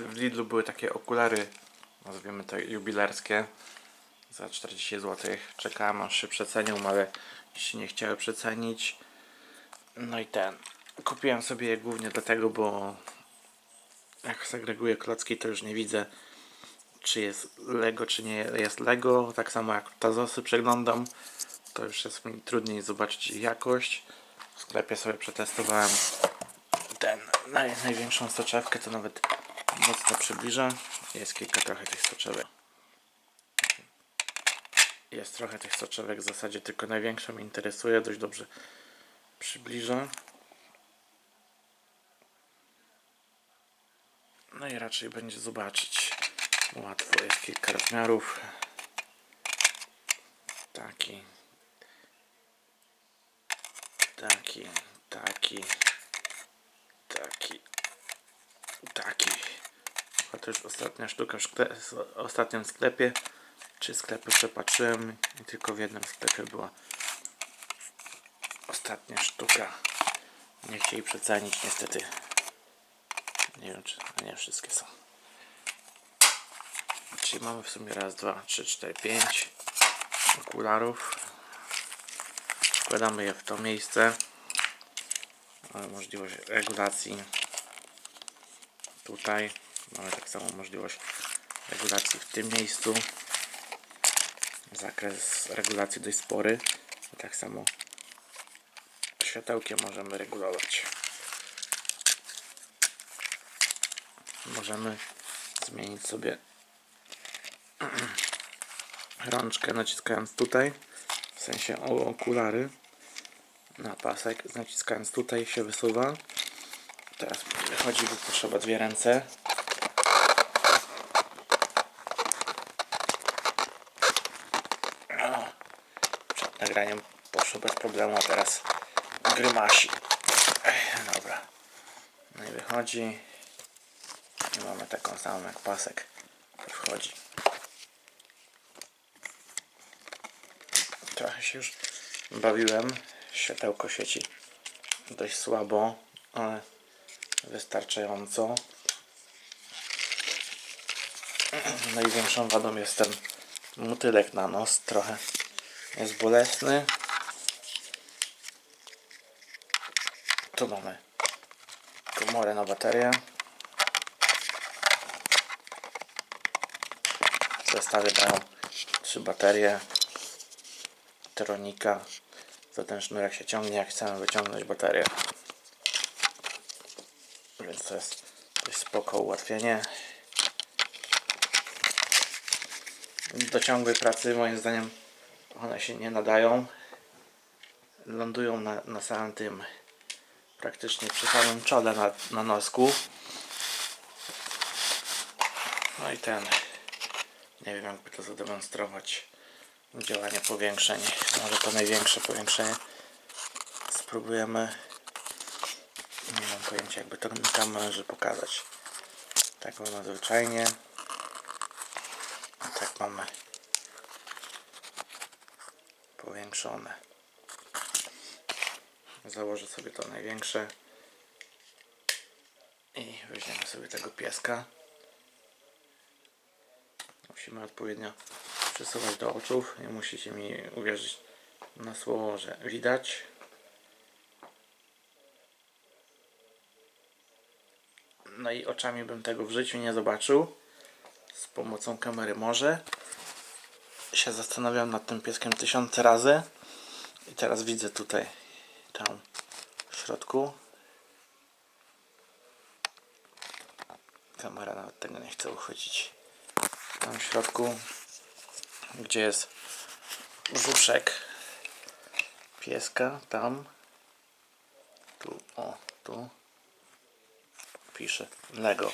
w Lidlu były takie okulary, nazwijmy to jubilerskie, za 40 zł. Czekałem aż się przecenią, ale się nie chciały przecenić. No i ten. Kupiłem sobie je głównie dlatego, bo jak segreguję klocki, to już nie widzę, czy jest Lego, czy nie jest Lego. Tak samo jak Tazosy przeglądam, to już jest mi trudniej zobaczyć ich jakość. W sklepie sobie przetestowałem ten naj, największą soczewkę, to nawet mocno przybliżę. Jest kilka trochę tych soczewek. Jest trochę tych soczewek w zasadzie, tylko największa mnie interesuje, dość dobrze przybliżę. No i raczej będzie zobaczyć. Łatwo jest kilka rozmiarów. Taki. Taki. Taki. Taki. Taki. A to już ostatnia sztuka w szkle- ostatnim sklepie. Trzy sklepy przepatrzyłem i tylko w jednym sklepie była ostatnia sztuka. Nie chcieli przecenić niestety. Nie wiem czy nie wszystkie są. Czyli mamy w sumie raz, dwa, trzy, cztery, pięć okularów. Wkładamy je w to miejsce. Mamy możliwość regulacji. Tutaj mamy tak samo możliwość regulacji w tym miejscu. Zakres regulacji dość spory. Tak samo światełkiem możemy regulować. Możemy zmienić sobie rączkę naciskając tutaj, w sensie okulary na pasek, naciskając tutaj się wysuwa. Teraz wychodzi, bo potrzeba dwie ręce. O, Przed nagraniem poszło bez problemu, a teraz grymasi. Ech, Dobra. No i wychodzi. I mamy taką samą jak pasek. Wchodzi. Trochę się już bawiłem. Światełko świeci dość słabo, ale wystarczająco. Największą wadą jest ten motylek na nos. Trochę jest bolesny. Tu mamy komorę na baterię. W zestawie dają trzy baterie Tronika za ten sznurek się ciągnie jak chcemy wyciągnąć baterię więc to jest dość spoko ułatwienie do ciągłej pracy moim zdaniem one się nie nadają. Lądują na, na samym tym praktycznie przy samym czole na, na nosku. No i ten nie wiem jakby to zademonstrować działanie powiększeń. Może to największe powiększenie. Spróbujemy. Nie mam pojęcia jakby to na kamerze pokazać. Tak wygląda zwyczajnie tak mamy założę sobie to największe i weźmiemy sobie tego pieska. Musimy odpowiednio przesuwać do oczów. Nie musicie mi uwierzyć na słowo, że widać. No i oczami bym tego w życiu nie zobaczył. Z pomocą kamery może się zastanawiam nad tym pieskiem tysiące razy. I teraz widzę tutaj tam w środku. Kamera nawet tego nie chce uchwycić. Tam w środku gdzie jest brzuszek pieska tam. Tu o tu. Pisze Lego.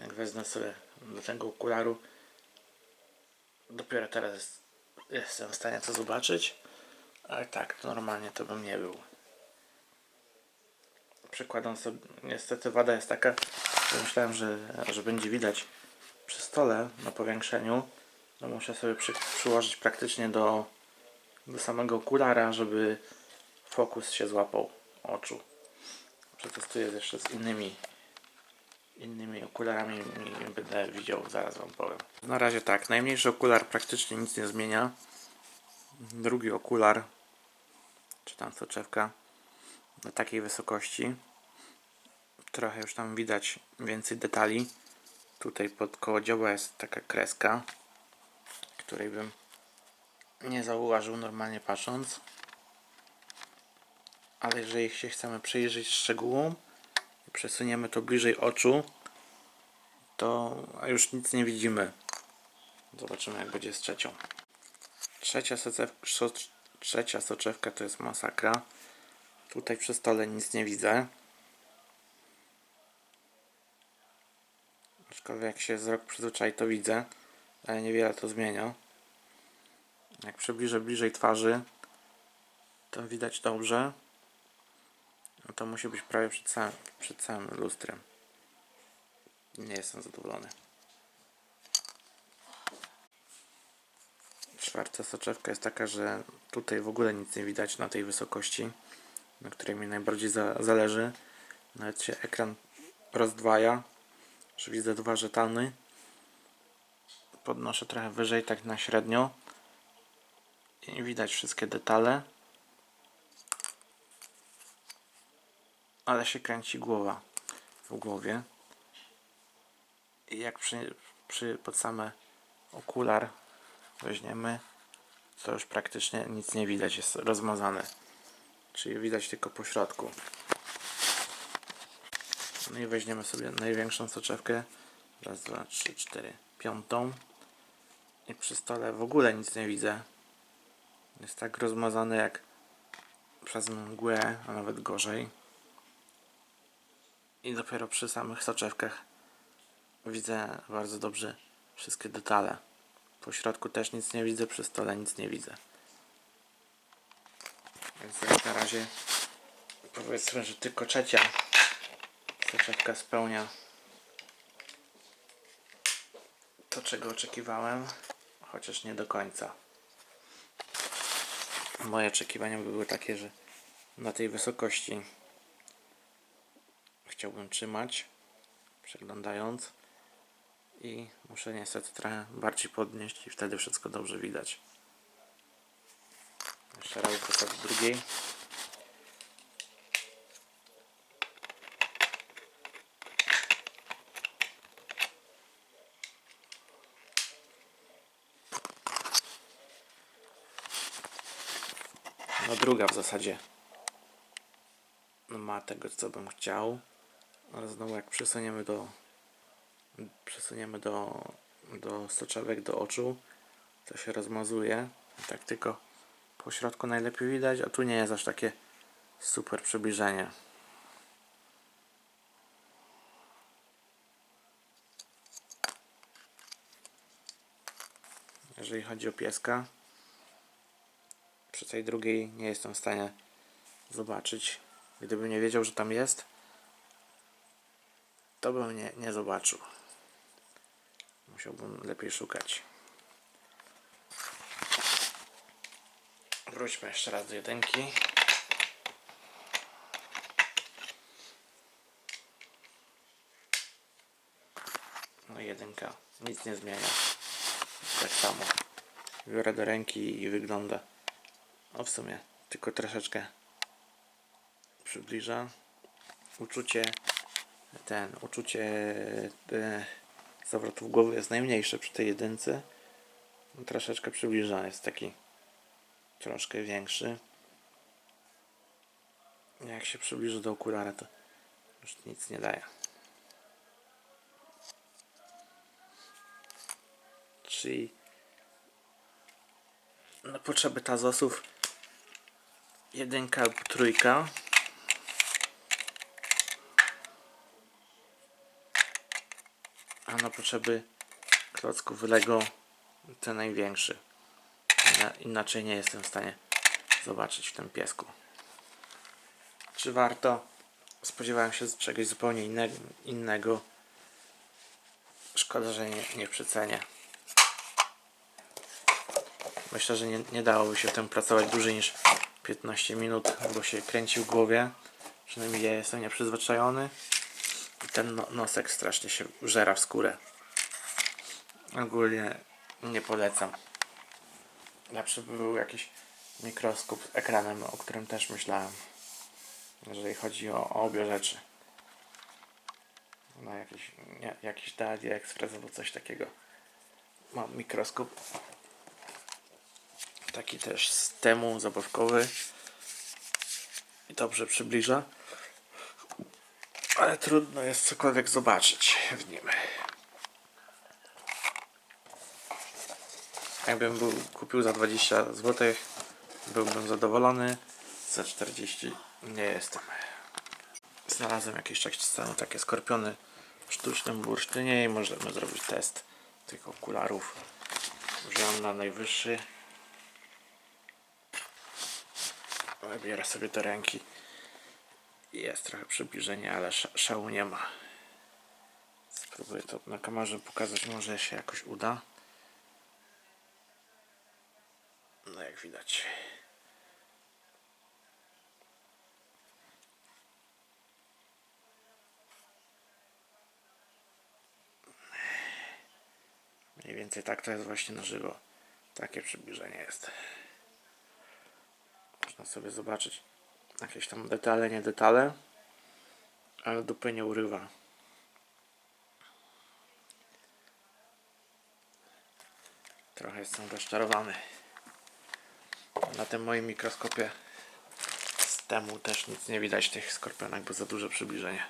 Jak wezmę sobie do tego okularu dopiero teraz jest, jestem w stanie to zobaczyć ale tak normalnie to bym nie był przykładam sobie niestety wada jest taka że myślałem, że, że będzie widać przy stole na powiększeniu no muszę sobie przy, przyłożyć praktycznie do, do samego okulara, żeby fokus się złapał oczu. Przetestuję jeszcze z innymi innymi okularami będę widział, zaraz wam powiem. Na razie tak, najmniejszy okular praktycznie nic nie zmienia. Drugi okular, czy tam soczewka, na takiej wysokości. Trochę już tam widać więcej detali. Tutaj pod koło dzioba jest taka kreska, której bym nie zauważył normalnie patrząc. Ale jeżeli się chcemy przyjrzeć szczegółom przesuniemy to bliżej oczu, to już nic nie widzimy. Zobaczymy jak będzie z trzecią. Trzecia, socew- so- trzecia soczewka to jest masakra. Tutaj przy stole nic nie widzę. Aczkolwiek jak się wzrok przyzwyczai to widzę, ale niewiele to zmienia. Jak przybliżę bliżej twarzy, to widać dobrze. No to musi być prawie przed całym, przed całym lustrem. Nie jestem zadowolony. Czwarta soczewka jest taka, że tutaj w ogóle nic nie widać na tej wysokości, na której mi najbardziej za, zależy. Nawet się ekran rozdwaja, że widzę dwa żetony. Podnoszę trochę wyżej, tak na średnio. I widać wszystkie detale. Ale się kręci głowa w głowie. I jak przy, przy pod same okular weźmiemy, to już praktycznie nic nie widać, jest rozmazane. Czyli widać tylko po środku. No i weźmiemy sobie największą soczewkę. Raz, dwa, trzy, cztery, piątą. I przy stole w ogóle nic nie widzę. Jest tak rozmazany jak przez mgłę, a nawet gorzej. I dopiero przy samych soczewkach widzę bardzo dobrze wszystkie detale. Po środku też nic nie widzę, przy stole nic nie widzę. Więc jak na razie powiedzmy, że tylko trzecia soczewka spełnia to, czego oczekiwałem, chociaż nie do końca. Moje oczekiwania były takie, że na tej wysokości chciałbym trzymać, przeglądając i muszę niestety trochę bardziej podnieść i wtedy wszystko dobrze widać. Jeszcze raz do drugiej. No druga w zasadzie ma tego co bym chciał, ale znowu jak przesuniemy do przesuniemy do, do soczewek do oczu, to się rozmazuje. Tak tylko po środku najlepiej widać, a tu nie jest aż takie super przybliżenie. Jeżeli chodzi o pieska, przy tej drugiej nie jestem w stanie zobaczyć. Gdybym nie wiedział, że tam jest, to bym nie, nie zobaczył. Musiałbym lepiej szukać. Wróćmy jeszcze raz do jedynki. No jedynka nic nie zmienia. Tak samo. Biorę do ręki i wygląda. O w sumie tylko troszeczkę przybliża. Uczucie ten, uczucie e, zawrotów głowy jest najmniejsze przy tej jedynce. Troszeczkę przybliża, jest taki troszkę większy. Jak się przybliży do okulara, to już nic nie daje. Czyli na potrzeby tazosów jedynka lub trójka. Na potrzeby klocków Lego ten największy. Ina- Inaczej nie jestem w stanie zobaczyć w tym piesku. Czy warto? Spodziewałem się czegoś zupełnie inne, innego. Szkoda, że nie, nie. Myślę, że nie, nie dałoby się w tym pracować dłużej niż 15 minut, bo się kręci w głowie. Przynajmniej ja jestem nieprzyzwyczajony. Ten no, nosek strasznie się żera w skórę. Ogólnie nie polecam. Lepszy by był jakiś mikroskop z ekranem, o którym też myślałem. Jeżeli chodzi o, o obie rzeczy. Na jakiś, nie, jakiś na AliExpress albo coś takiego. Mam mikroskop. Taki też z temu zabawkowy. I dobrze przybliża. Ale trudno jest cokolwiek zobaczyć w nim. Jakbym był, kupił za 20 zł, byłbym zadowolony. Za 40 nie jestem. Znalazłem jakieś czas temu takie skorpiony w sztucznym bursztynie i możemy zrobić test tych okularów. Użyłam na najwyższy. Wybierę sobie do ręki. Jest trochę przybliżenie, ale sza- szału nie ma. Spróbuję to na kamerze pokazać, może się jakoś uda. No jak widać. Mniej więcej tak to jest właśnie na żywo. Takie przybliżenie jest. Można sobie zobaczyć jakieś tam detale, nie detale, ale dupy nie urywa. Trochę jestem rozczarowany. Na tym moim mikroskopie z temu też nic nie widać tych skorpionach, bo za duże przybliżenie.